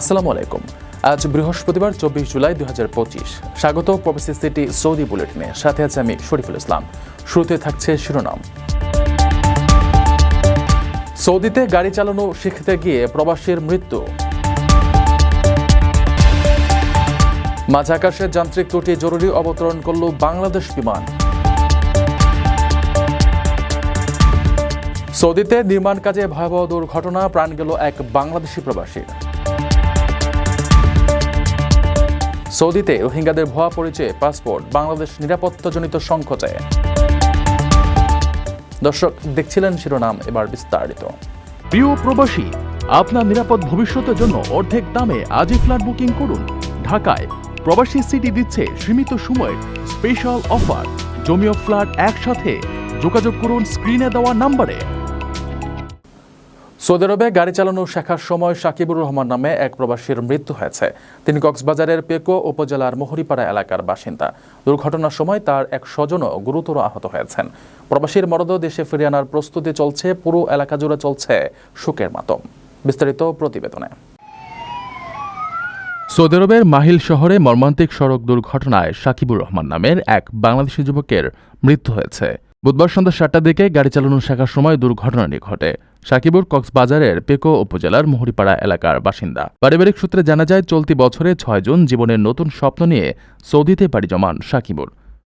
আসসালামু আলাইকুম। আজ বৃহস্পতিবার, চব্বিশ জুলাই দুই হাজার পঁচিশ। স্বাগত প্রবাসী সিটি সৌদি বুলেটিনে। সাথে আছে আমি শরীফুল ইসলাম। শুরুতে থাকছে শিরোনাম। সৌদিতে গাড়ি চালানো শিখতে গিয়ে প্রবাসীর মৃত্যু। মাঝ আকাশে যান্ত্রিক ত্রুটি জরুরি অবতরণ করল বাংলাদেশ বিমান। সৌদিতে নির্মাণ কাজে ভয়াবহ দুর্ঘটনা, প্রাণ গেল এক বাংলাদেশি প্রবাসীর। সৌদিতে রোহিঙ্গাদের ভুয়া পরিচয়ে পাসপোর্ট, বাংলাদেশ নিরাপত্তাজনিত সংকটে দর্শক, দেখছিলেন শিরোনাম, এবার বিস্তারিত। প্রিয় প্রবাসী, আপনার নিরাপদ ভবিষ্যতের জন্য অর্ধেক দামে আজই ফ্ল্যাট বুকিং করুন। ঢাকায় প্রবাসী সিটি দিচ্ছে সীমিত সময়ের স্পেশাল অফার। জমিও ফ্ল্যাট একসাথে। যোগাযোগ করুন স্ক্রিনে দেওয়া নম্বরে। সৌদি আরবে গাড়ি চালানো শেখার সময় সাকিবুর রহমান নামে এক প্রবাসীর মৃত্যু হয়েছে। তিনি কক্সবাজারের পেকো উপজেলার মোহরিপাড়া এলাকার বাসিন্দা। দুর্ঘটনার সময় তার এক স্বজনও গুরুতর আহত হয়েছেন। প্রবাসীর মরদেহ দেশে ফিরিয়ে আনার প্রস্তুতি চলছে, পুরো এলাকা জুড়ে চলছে শোকের মাতম। বিস্তারিত প্রতিবেদনে। সৌদি আরবের মাহিল শহরে মর্মান্তিক সড়ক দুর্ঘটনায় সাকিবুর রহমান নামের এক বাংলাদেশি যুবকের মৃত্যু হয়েছে। বুধবার সন্ধ্যা সাতটার দিকে গাড়ি চালানো শেখার সময় দুর্ঘটনাটি ঘটে। সাকিবুর কক্সবাজারের পেকো উপজেলার মোহরিপাড়া এলাকার বাসিন্দা। পারিবারিক সূত্রে জানা যায়, চলতি বছরে ছয় জুন জীবনের নতুন স্বপ্ন নিয়ে সৌদিতে পাড়ি জমান সাকিবুর।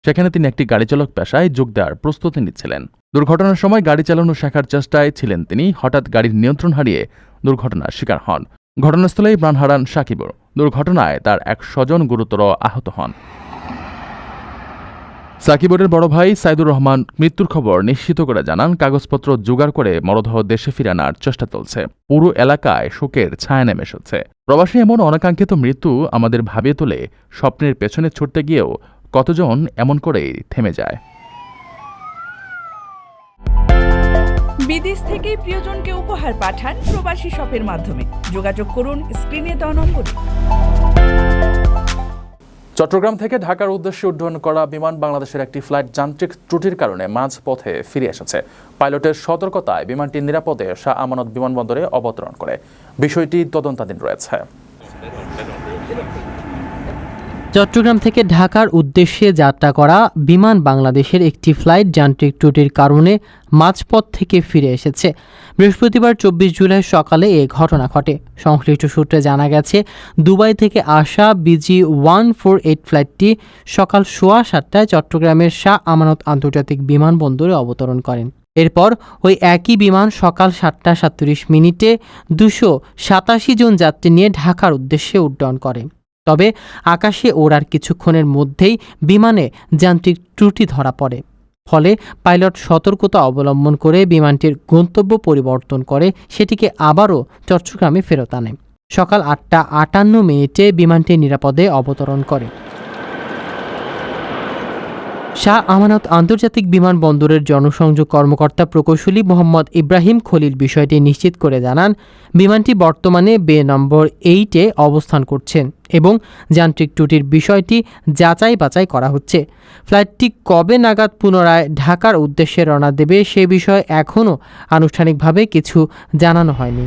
সেখানে তিনি একটি গাড়ি চালক পেশায় যোগ দেওয়ার প্রস্তুতি নিচ্ছিলেন। দুর্ঘটনার সময় গাড়ি চালানো শেখার চেষ্টায় ছিলেন তিনি, হঠাৎ গাড়ির নিয়ন্ত্রণ হারিয়ে দুর্ঘটনার শিকার হন। ঘটনাস্থলেই প্রাণ হারান সাকিবুর। দুর্ঘটনায় তার এক স্বজন গুরুতর আহত হন। সাকিবুরের বড় ভাই সাইদুর রহমান মৃত্যুর খবর নিশ্চিত করে জানান, কাগজপত্র জোগাড় করে মরদেহ দেশে ফিরানোর চেষ্টা চলছে। পুরো এলাকায় শোকের ছায়া নেমে এসেছে। প্রবাসী এমন অনাকাঙ্ক্ষিত মৃত্যু আমাদের ভাবিয়ে তোলে, স্বপ্নের পেছনে ছুটতে গিয়েও কতজন এমন করেই থেমে যায়। বিদেশ থেকে প্রিয়জনকে উপহার পাঠান প্রবাসী শপের মাধ্যমে। যোগাযোগ করুন, স্ক্রিনে দেওয়া নম্বরে। চট্টগ্রাম থেকে ঢাকার উদ্দেশ্যে উড্ডয়ন করা বিমান বাংলাদেশের একটি ফ্লাইট যান্ত্রিক ত্রুটির কারণে মাঝপথে ফিরে এসেছে। পাইলটের সতর্কতায় বিমানটি নিরাপদে শাহ আমানত বিমানবন্দরে অবতরণ করে। বিষয়টি তদন্তাধীন রয়েছে। চট্টগ্রাম থেকে ঢাকার উদ্দেশ্যে যাত্রা করা বিমান বাংলাদেশের একটি ফ্লাইট যান্ত্রিক ত্রুটির কারণে মাঝপথ থেকে ফিরে এসেছে। বৃহস্পতিবার চব্বিশ জুলাই সকালে এ ঘটনা ঘটে। সংশ্লিষ্ট সূত্রে জানা গেছে, দুবাই থেকে আসা বিজি ওয়ান ফোর এইট ফ্লাইটটি সকাল সোয়া সাতটায় চট্টগ্রামের শাহ আমানত আন্তর্জাতিক বিমানবন্দরে অবতরণ করেন। এরপর ওই একই বিমান সকাল সাতটা সাতত্রিশ মিনিটে দুশো সাতাশি জন যাত্রী নিয়ে ঢাকার উদ্দেশ্যে উড্ডয়ন করে। তবে আকাশে ওড়ার কিছুক্ষণের মধ্যেই বিমানে যান্ত্রিক ত্রুটি ধরা পড়ে। ফলে পাইলট সতর্কতা অবলম্বন করে বিমানটির গন্তব্য পরিবর্তন করে সেটিকে আবারও চট্টগ্রামে ফেরত আনে। সকাল আটটা আটান্ন মিনিটে বিমানটি নিরাপদে অবতরণ করে। শাহ আমানত আন্তর্জাতিক বিমানবন্দরের জনসংযোগ কর্মকর্তা প্রকৌশলী মোহাম্মদ ইব্রাহিম খলিল বিষয়টি নিশ্চিত করে জানান, বিমানটি বর্তমানে বে নম্বর এইটে অবস্থান করছেন এবং যান্ত্রিক ত্রুটির বিষয়টি যাচাই বাছাই করা হচ্ছে। ফ্লাইটটি কবে নাগাদ পুনরায় ঢাকার উদ্দেশ্যে রওনা দেবে সে বিষয়ে এখনও আনুষ্ঠানিকভাবে কিছু জানানো হয়নি।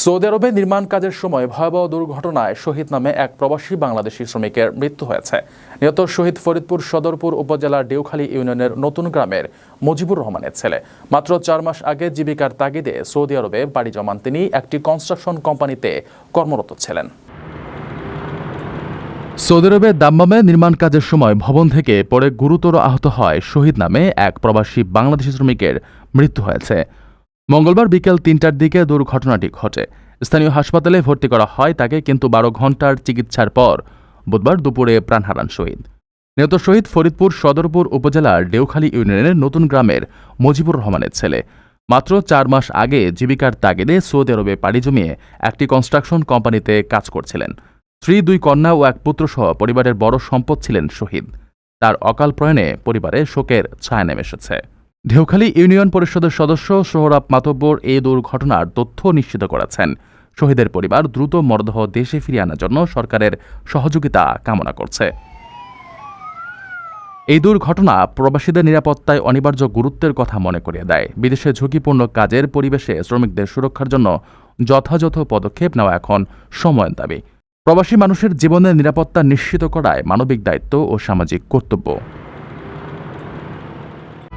সৌদি আরবে নির্মাণ কাজের সময় ভয়াবহ দুর্ঘটনায় শহীদ নামে এক প্রবাসী বাংলাদেশি শ্রমিকের মৃত্যু হয়েছে। নিহত শহীদ ফরিদপুর সদরপুর উপজেলার ডেউখালী ইউনিয়নের নতুন গ্রামের মুজিবুর রহমানের ছেলে। মাত্র চার মাস আগে জীবিকার তাগিদে সৌদি আরবে বাড়ি জমান তিনি একটি কনস্ট্রাকশন কোম্পানিতে কর্মরত ছিলেন। সৌদি আরবের দাম্মামে নির্মাণ কাজের সময় ভবন থেকে পরে গুরুতর আহত হয় শহীদ নামে এক প্রবাসী বাংলাদেশি শ্রমিকের মৃত্যু হয়েছে। মঙ্গলবার বিকেল তিনটার দিকে দুর্ঘটনাটি ঘটে। স্থানীয় হাসপাতালে ভর্তি করা হয় তাকে, কিন্তু বারো ঘণ্টার চিকিৎসার পর বুধবার দুপুরে প্রাণ হারান শহীদ। নিহত শহীদ ফরিদপুর সদরপুর উপজেলার ডেউখালী ইউনিয়নের নতুন গ্রামের মুজিবুর রহমানের ছেলে। মাত্র চার মাস আগে জীবিকার তাগিদে সৌদি আরবে পাড়ি জমিয়ে একটি কনস্ট্রাকশন কোম্পানিতে কাজ করছিলেন। স্ত্রী, দুই কন্যা ও এক পুত্রসহ পরিবারের বড় সম্পদ ছিলেন শহীদ। তার অকাল প্রয়াণে পরিবারে শোকের ছায়া নেমে এসেছে। ঢেউখালী ইউনিয়ন পরিষদের সদস্য সোহরাব মাতব্বর এই দুর্ঘটনার তথ্য নিশ্চিত করেছেন। শহীদের পরিবার দ্রুত মরদেহ দেশে ফিরিয়ে আনার জন্য সরকারের সহযোগিতা কামনা করছে। এই দুর্ঘটনা প্রবাসীদের নিরাপত্তায় অনিবার্য গুরুত্বের কথা মনে করিয়ে দেয়। বিদেশে ঝুঁকিপূর্ণ কাজের পরিবেশে শ্রমিকদের সুরক্ষার জন্য যথাযথ পদক্ষেপ নেওয়া এখন সময়ের দাবি। প্রবাসী মানুষের জীবনের নিরাপত্তা নিশ্চিত করায় মানবিক দায়িত্ব ও সামাজিক কর্তব্য।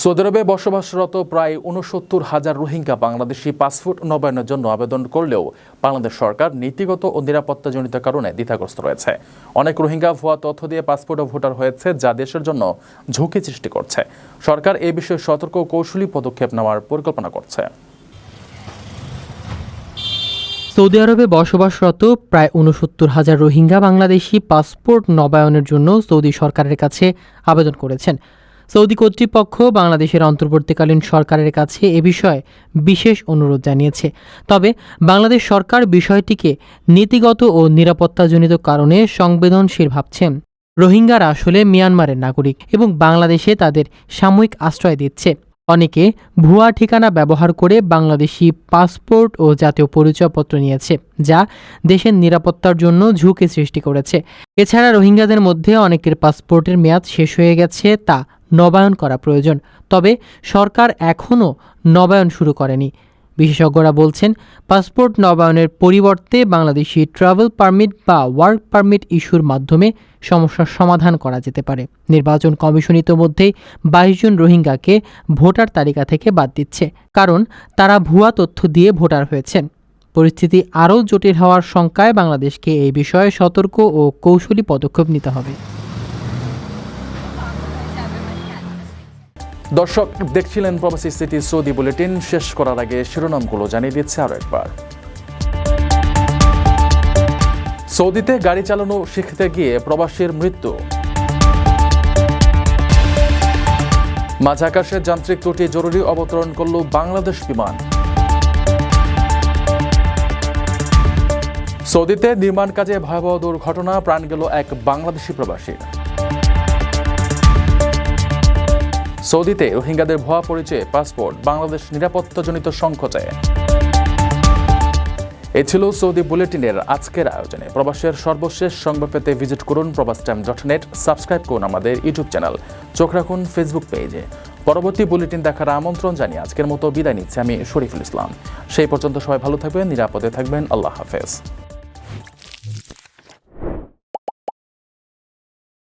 সৌদি আরবে বসবাসরত প্রায় উনসত্তর হাজার রোহিঙ্গা বাংলাদেশি পাসপোর্ট নবায়নের জন্য আবেদন করলেও বাংলাদেশ সরকার নীতিগত ও নিরাপত্তাজনিত কারণে দ্বিধাগ্রস্ত রয়েছে। অনেক রোহিঙ্গা ভুয়া তথ্য দিয়ে পাসপোর্ট ও ভোটার হয়েছে যা দেশের জন্য ঝুঁকি সৃষ্টি করছে। সরকার এ বিষয়ে সতর্ক কৌশলী পদক্ষেপ নেওয়ার পরিকল্পনা করছে। সৌদি আরবে বসবাসরত প্রায় উনসত্তর হাজার রোহিঙ্গা বাংলাদেশি পাসপোর্ট নবায়নের জন্য সৌদি সরকারের কাছে আবেদন করেছেন। সৌদি কর্তৃপক্ষ বাংলাদেশের অন্তর্বর্তীকালীন সরকারের কাছে এ বিষয়ে বিশেষ অনুরোধ জানিয়েছে। তবে বাংলাদেশ সরকার বিষয়টিকে নীতিগত ও নিরাপত্তাজনিত কারণে সংবেদনশীল ভাবছেন রোহিঙ্গারা আসলে মিয়ানমারের নাগরিক এবং বাংলাদেশে তাদের সাময়িক আশ্রয় দিচ্ছে। অনেকে ভুয়া ঠিকানা ব্যবহার করে বাংলাদেশি পাসপোর্ট ও জাতীয় পরিচয়পত্র নিয়েছে, যা দেশের নিরাপত্তার জন্য ঝুঁকি সৃষ্টি করেছে। এছাড়া রোহিঙ্গাদের মধ্যে অনেকের পাসপোর্টের মেয়াদ শেষ হয়ে গেছে, তা নবায়ন করা প্রয়োজন। তবে সরকার এখনও নবায়ন শুরু করেনি। বিশেষজ্ঞরা বলছেন, পাসপোর্ট নবায়নের পরিবর্তে বাংলাদেশি ট্রাভেল পারমিট বা ওয়ার্ক পারমিট ইস্যুর মাধ্যমে সমস্যার সমাধান করা যেতে পারে। নির্বাচন কমিশন ইতোমধ্যেই বাইশ জন রোহিঙ্গাকে ভোটার তালিকা থেকে বাদ দিচ্ছে, কারণ তারা ভুয়া তথ্য দিয়ে ভোটার হয়েছেন। পরিস্থিতি আরও জটিল হওয়ার শঙ্কায় বাংলাদেশকে এই বিষয়ে সতর্ক ও কৌশলী পদক্ষেপ নিতে হবে। দর্শক, দেখছিলেন প্রবাসী সিটি সৌদি বুলেটিন। শেষ করার আগে শিরোনামগুলো জানিয়ে দিচ্ছে আরও একবার। সৌদিতে গাড়ি চালানো শিখতে গিয়ে প্রবাসীর মৃত্যু। মাঝ যান্ত্রিক ত্রুটি জরুরি অবতরণ করল বাংলাদেশ বিমান। সৌদিতে নির্মাণ কাজে ভয়াবহ দুর্ঘটনা, প্রাণ গেল এক বাংলাদেশি প্রবাসীর। সৌদিতে রোহিঙ্গাদের ভুয়া পরিচয়ে পাসপোর্ট, বাংলাদেশ নিরাপত্তাজনিত সংকটে। এ ছিল সৌদি বুলেটিনের আজকের আয়োজনে। প্রবাসের সর্বশেষ সংবাদ পেতে ভিজিট করুন প্রবাস টাইম ডট নেট সাবস্ক্রাইব করুন আমাদের ইউটিউব চ্যানেল। চোখ রাখুন ফেসবুক পেজে। পরবর্তী বুলেটিন দেখার আমন্ত্রণ জানিয়ে আজকের মতো বিদায় নিচ্ছি আমি শরীফুল ইসলাম। সেই পর্যন্ত সবাই ভালো থাকবেন, নিরাপদে থাকবেন। আল্লাহ হাফেজ।